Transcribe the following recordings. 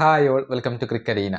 Hi all welcome to ക്രിക്കരീന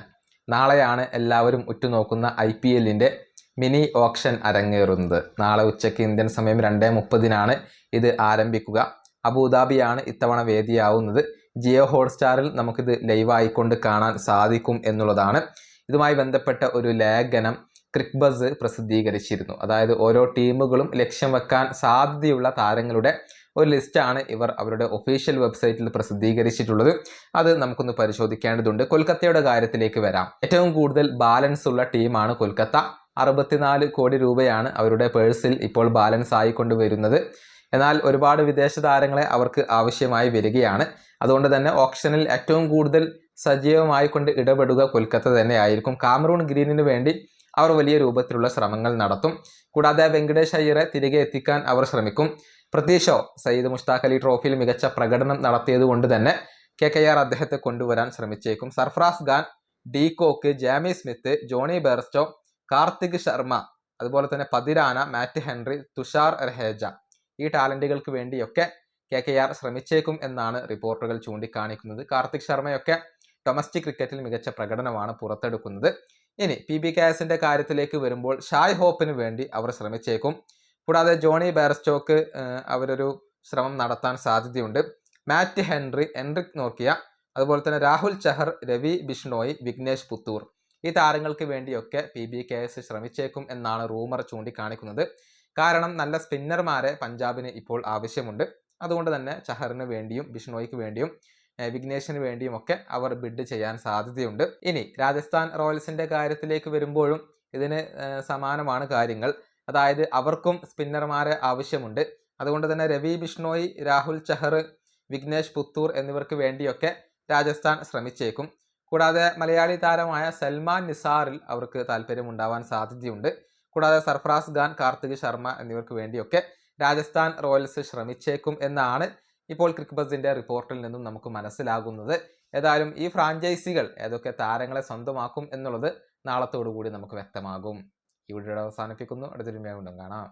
നാളെയാണ് എല്ലാവരും ഉറ്റുനോക്കുന്ന ഐ പി എല്ലിന്റെ മിനി ഓപ്ഷൻ അരങ്ങേറുന്നത്. നാളെ ഉച്ചയ്ക്ക് ഇന്ത്യൻ സമയം രണ്ടേ മുപ്പതിനാണ് ഇത് ആരംഭിക്കുക. അബുദാബിയാണ് ഇത്തവണ വേദിയാവുന്നത്. ജിയോ ഹോട്ട്സ്റ്റാറിൽ നമുക്കിത് ലൈവായിക്കൊണ്ട് കാണാൻ സാധിക്കും എന്നുള്ളതാണ്. ഇതുമായി ബന്ധപ്പെട്ട ഒരു ലേഖനം ക്രിക്ബസ് പ്രസിദ്ധീകരിച്ചിരുന്നു. അതായത് ഓരോ ടീമുകളും ലക്ഷ്യം വെക്കാൻ സാധ്യതയുള്ള താരങ്ങളുടെ ഒരു ലിസ്റ്റാണ് ഇവർ അവരുടെ ഒഫീഷ്യൽ വെബ്സൈറ്റിൽ പ്രസിദ്ധീകരിച്ചിട്ടുള്ളത്. അത് നമുക്കൊന്ന് പരിശോധിക്കേണ്ടതുണ്ട്. കൊൽക്കത്തയുടെ കാര്യത്തിലേക്ക് വരാം. ഏറ്റവും കൂടുതൽ ബാലൻസ് ഉള്ള ടീമാണ് കൊൽക്കത്ത. അറുപത്തിനാല് കോടി രൂപയാണ് അവരുടെ പേഴ്സിൽ ഇപ്പോൾ ബാലൻസ് ആയിക്കൊണ്ട് വരുന്നത്. എന്നാൽ ഒരുപാട് വിദേശ താരങ്ങളെ അവർക്ക് ആവശ്യമായി വരികയാണ്. അതുകൊണ്ട് തന്നെ ഓപ്ഷനിൽ ഏറ്റവും കൂടുതൽ സജീവമായി കൊണ്ട് ഇടപെടുക കൊൽക്കത്ത തന്നെ ആയിരിക്കും. കാമറൂൺ ഗ്രീനിന് വേണ്ടി അവർ വലിയ രൂപത്തിലുള്ള ശ്രമങ്ങൾ നടത്തും. കൂടാതെ വെങ്കടേഷ് അയ്യറെ തിരികെ എത്തിക്കാൻ അവർ ശ്രമിക്കും. പ്രതീക്ഷോ സയ്യിദ് മുഷ്താഖ് അലി ട്രോഫിയിൽ മികച്ച പ്രകടനം നടത്തിയത് കൊണ്ട് തന്നെ കെ കെ ആർ അദ്ദേഹത്തെ കൊണ്ടുവരാൻ ശ്രമിച്ചേക്കും. Sarfaraz Khan de Kock Jamie Smith Jonny Bairstow Karthik Sharma അതുപോലെ തന്നെ പതിരാന മാറ്റ് ഹെൻറി തുഷാർ രഹേജ ഈ ടാലന്റുകൾക്ക് വേണ്ടിയൊക്കെ കെ കെ ആർ ശ്രമിച്ചേക്കും എന്നാണ് റിപ്പോർട്ടുകൾ ചൂണ്ടിക്കാണിക്കുന്നത്. കാർത്തിക് ശർമ്മയൊക്കെ ഡൊമസ്റ്റിക് ക്രിക്കറ്റിൽ മികച്ച പ്രകടനമാണ് പുറത്തെടുക്കുന്നത്. ഇനി പി ബി കാര്യത്തിലേക്ക് വരുമ്പോൾ ഷായ് ഹോപ്പിന് വേണ്ടി അവർ ശ്രമിച്ചേക്കും. കൂടാതെ ജോണി ബാരസ്റ്റോക്ക് അവരൊരു ശ്രമം നടത്താൻ സാധ്യതയുണ്ട്. മാറ്റ് ഹെൻറി എൻറിക് നോക്കിയ അതുപോലെ തന്നെ രാഹുൽ ചഹർ രവി ബിഷ്ണോയ് വിഘ്നേഷ് പുത്തൂർ. ഈ താരങ്ങൾക്ക് വേണ്ടിയൊക്കെ പി ബി കെ എസ് ശ്രമിച്ചേക്കും എന്നാണ് റൂമർ ചൂണ്ടിക്കാണിക്കുന്നത്. കാരണം നല്ല സ്പിന്നർമാരെ പഞ്ചാബിന് ഇപ്പോൾ ആവശ്യമുണ്ട്. അതുകൊണ്ട് തന്നെ ചഹറിന് വേണ്ടിയും ബിഷ്ണോയ്ക്ക് വേണ്ടിയും വിഘ്നേഷിന് വേണ്ടിയും ഒക്കെ അവർ ബിഡ് ചെയ്യാൻ സാധ്യതയുണ്ട്. ഇനി രാജസ്ഥാൻ റോയൽസിന്റെ കാര്യത്തിലേക്ക് വരുമ്പോഴും ഇതിന് സമാനമാണ് കാര്യങ്ങൾ. അതായത് അവർക്കും സ്പിന്നർമാർ ആവശ്യമുണ്ട്. അതുകൊണ്ട് തന്നെ രവി ബിഷ്ണോയി രാഹുൽ ചഹർ വിഘ്നേഷ് പുത്തൂർ എന്നിവർക്ക് വേണ്ടിയൊക്കെ രാജസ്ഥാൻ ശ്രമിച്ചേക്കും. കൂടാതെ മലയാളി താരമായ സൽമാൻ നിസാറിൽ അവർക്ക് താല്പര്യമുണ്ടാവാൻ സാധ്യതയുണ്ട്. കൂടാതെ സർഫറാസ് ഖാൻ കാർത്തിക് ശർമ്മ എന്നിവർക്ക് വേണ്ടിയൊക്കെ രാജസ്ഥാൻ റോയൽസ് ശ്രമിച്ചേക്കും എന്നാണ് ഇപ്പോൾ ക്രിക്ബസിന്റെ റിപ്പോർട്ടിൽ നിന്നും നമുക്ക് മനസ്സിലാകുന്നത്. ഏതായാലും ഈ ഫ്രാഞ്ചൈസികൾ ഏതൊക്കെ താരങ്ങളെ സ്വന്തമാക്കും എന്നുള്ളത് നാളത്തോടു കൂടി നമുക്ക് വ്യക്തമാകും. ഈ വീഡിയോ അവസാനിപ്പിക്കുന്നു. അടുത്തൊരു വീണ്ടും കാണാം.